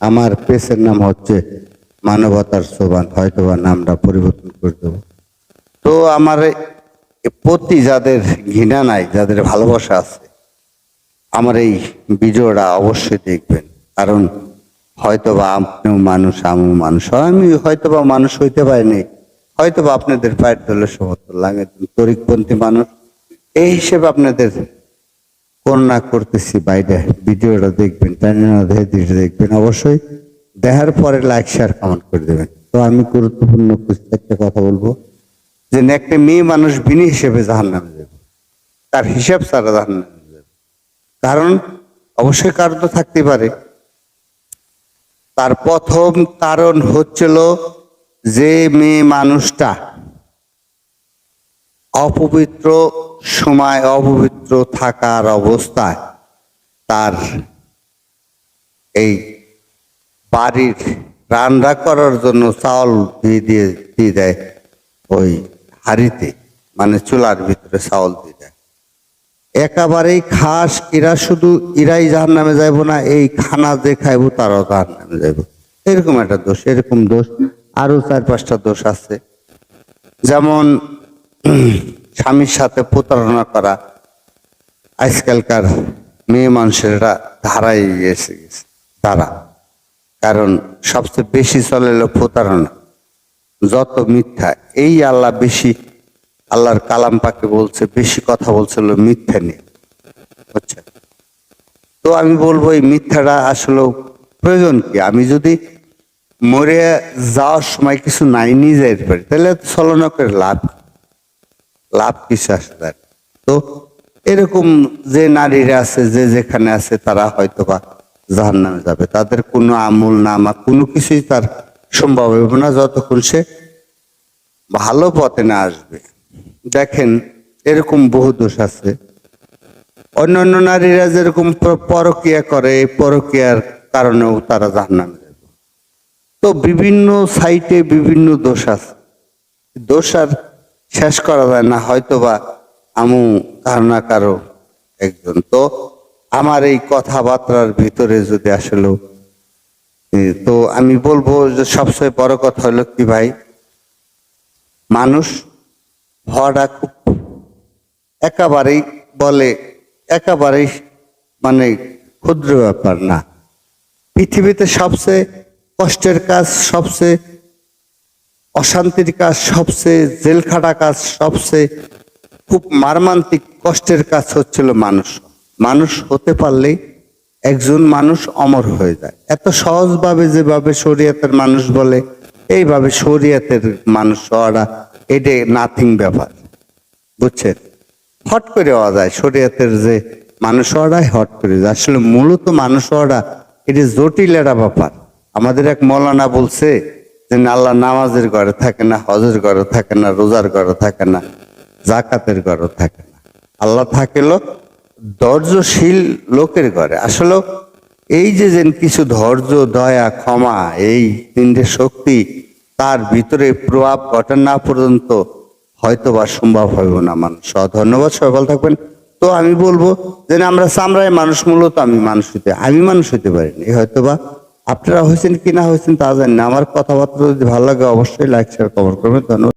আমার পেসের নাম হচ্ছে মানবতার সোবান হয়তো বা নামটা পরিবর্তন করে দেবো। তো আমার প্রতি যাদের ঘৃণা নাই, যাদের ভালোবাসা আছে, আমার এই ভিডিওটা অবশ্যই দেখবেন। কারণ হয়তোবা আপনিও মানুষ, আমিও মানুষ। আমি হয়তোবা মানুষ হইতে পারিনি, হয়তোবা আপনাদের পায়ের দলে সমর্থন লাগে তরিকপন্থী মানুষ। এই হিসেবে আপনাদের করোনা করতেছি বাইরে। ভিডিওটা দেখবেন টাইনা দেখে দেখবেন। অবশ্যই দেখার পরে লাইক শেয়ার কমেন্ট করে দেবেন। তো আমি গুরুত্বপূর্ণ একটা কথা বলব। যে একটা মেয়ে মানুষ বিনি হিসেবে জাহান নামে যাবে। তার হিসাব ছাড়া জাহান নামে যাবে। কারণ অবশ্যই কারণ তো থাকতে পারে। তার প্রথম কারণ হচ্ছিল যে মেয়ে মানুষটা অপবিত্র সময় অপবিত্র থাকার অবস্থায় তার এই বাড়ির রান্না করার জন্য চাউল দিয়ে দিয়ে দিয়ে দেয় ওই হাড়িতে মানে চুলার ভিতরে চাউল দিয়ে দেয়। একেবারেই খাস এরা শুধু এরাই জাহার নামে যাইব না, এই খানা যে খাইবো তারাও জাহার নামে যাইব। এরকম একটা দোষ, এরকম দোষ। আরও চার পাঁচটা দোষ আছে। যেমন স্বামীর সাথে প্রতারণা করা আজকালকার মেয়ে মানুষেরা ধারাই এসে গেছে, তারা। কারণ সবচেয়ে বেশি চলে হলো প্রতারণা। যত মিথ্যা, এই আল্লাহ বেশি, আল্লাহর কালাম পাকে বলছে, বেশি কথা বলছিল মিথ্যা নিয়ে। বুঝছেন? তো আমি বলব, এই মিথ্যাটা আসলে প্রয়োজন কি? আমি যদি মরে যাওয়ার সময় কিছু নাই নিয়ে যাইতে পারি তাহলে ছলনা করে লাভ কি? লাভ কিছু আসে তার তো এরকম যে নারীরা আছে, যে যেখানে আছে, তারা হয়তো বা জাহান নামে যাবে। তাদের কোনো আমূল নামা, কোনো কিছুই তার সম্ভব হবে না যতক্ষণ সে ভালো পথে না আসবে। দেখেন, এরকম বহু দোষ আছে। অন্যান্য নারীরা যেরকম পর- পরকীয়া করে, এই পরকীয়ার কারণেও তারা জাহান্নামে যাবে। তো বিভিন্ন সাইটে বিভিন্ন দোষ আছে। দোষ আর শেষ করা যায় না হয়তো বা আমু না কারও একজন। তো আমার এই কথাবার্তার ভিতরে যদি আসলে তো আমি বলব যে সবচেয়ে বড় কথা হলো কি ভাই, মানুষ হওয়াটা খুব একেবারেই বলে, একেবারেই মানে ক্ষুদ্র ব্যাপার না। পৃথিবীতে সবচেয়ে কষ্টের কাজ, সবচেয়ে অশান্তির কাজ সবচেয়ে জেল খাটা কাজ সবচেয়ে, খুব মারমান্তিক কষ্টের কাজ হচ্ছিল মানুষ। মানুষ হতে পারলেই একজন মানুষ অমর হয়ে যায়। এত সহজভাবে যেভাবে শরীয়তের মানুষ বলে, এইভাবে শরীয়তের মানুষ হওয়াটা এটা নাথিং ব্যাপার। বুঝছেন? হট করে হওয়া যায়, শরীয়তের যে মানুষ হওয়াটাই হট করে যায়। আসলে মূলত মানুষ হওয়াটা, এটি জটিল একটা ব্যাপার। আমাদের এক মৌলানা বলছে যে না, আল্লাহ নামাজের ঘরে থাকে না হজের ঘরে থাকে না রোজার ঘরে থাকে না জাকাতের ঘরে থাকে না। আল্লাহ থাকেলো ধৈর্যশীল লোকের ঘরে। আসলে এই যে যেন কিছু ধৈর্য দয়া ক্ষমা এই তিনটে শক্তি তার ভিতরে প্রভাব ঘটে না পর্যন্ত হয়তো বা সম্ভব হইব না মানুষ। ধন্যবাদ সবাই ভালো থাকবেন। তো আমি বলব যে আমরা চামড়ায় মানুষ মূলত আমি মানুষ হইতে আমি মানুষ হইতে পারিনি। হয়তো বা আপনারা হয়েছেন কি না হয়েছেন তা জানি না। আমার কথাবার্তা যদি ভালো লাগে অবশ্যই লাইক শেয়ার কমেন্ট করবেন।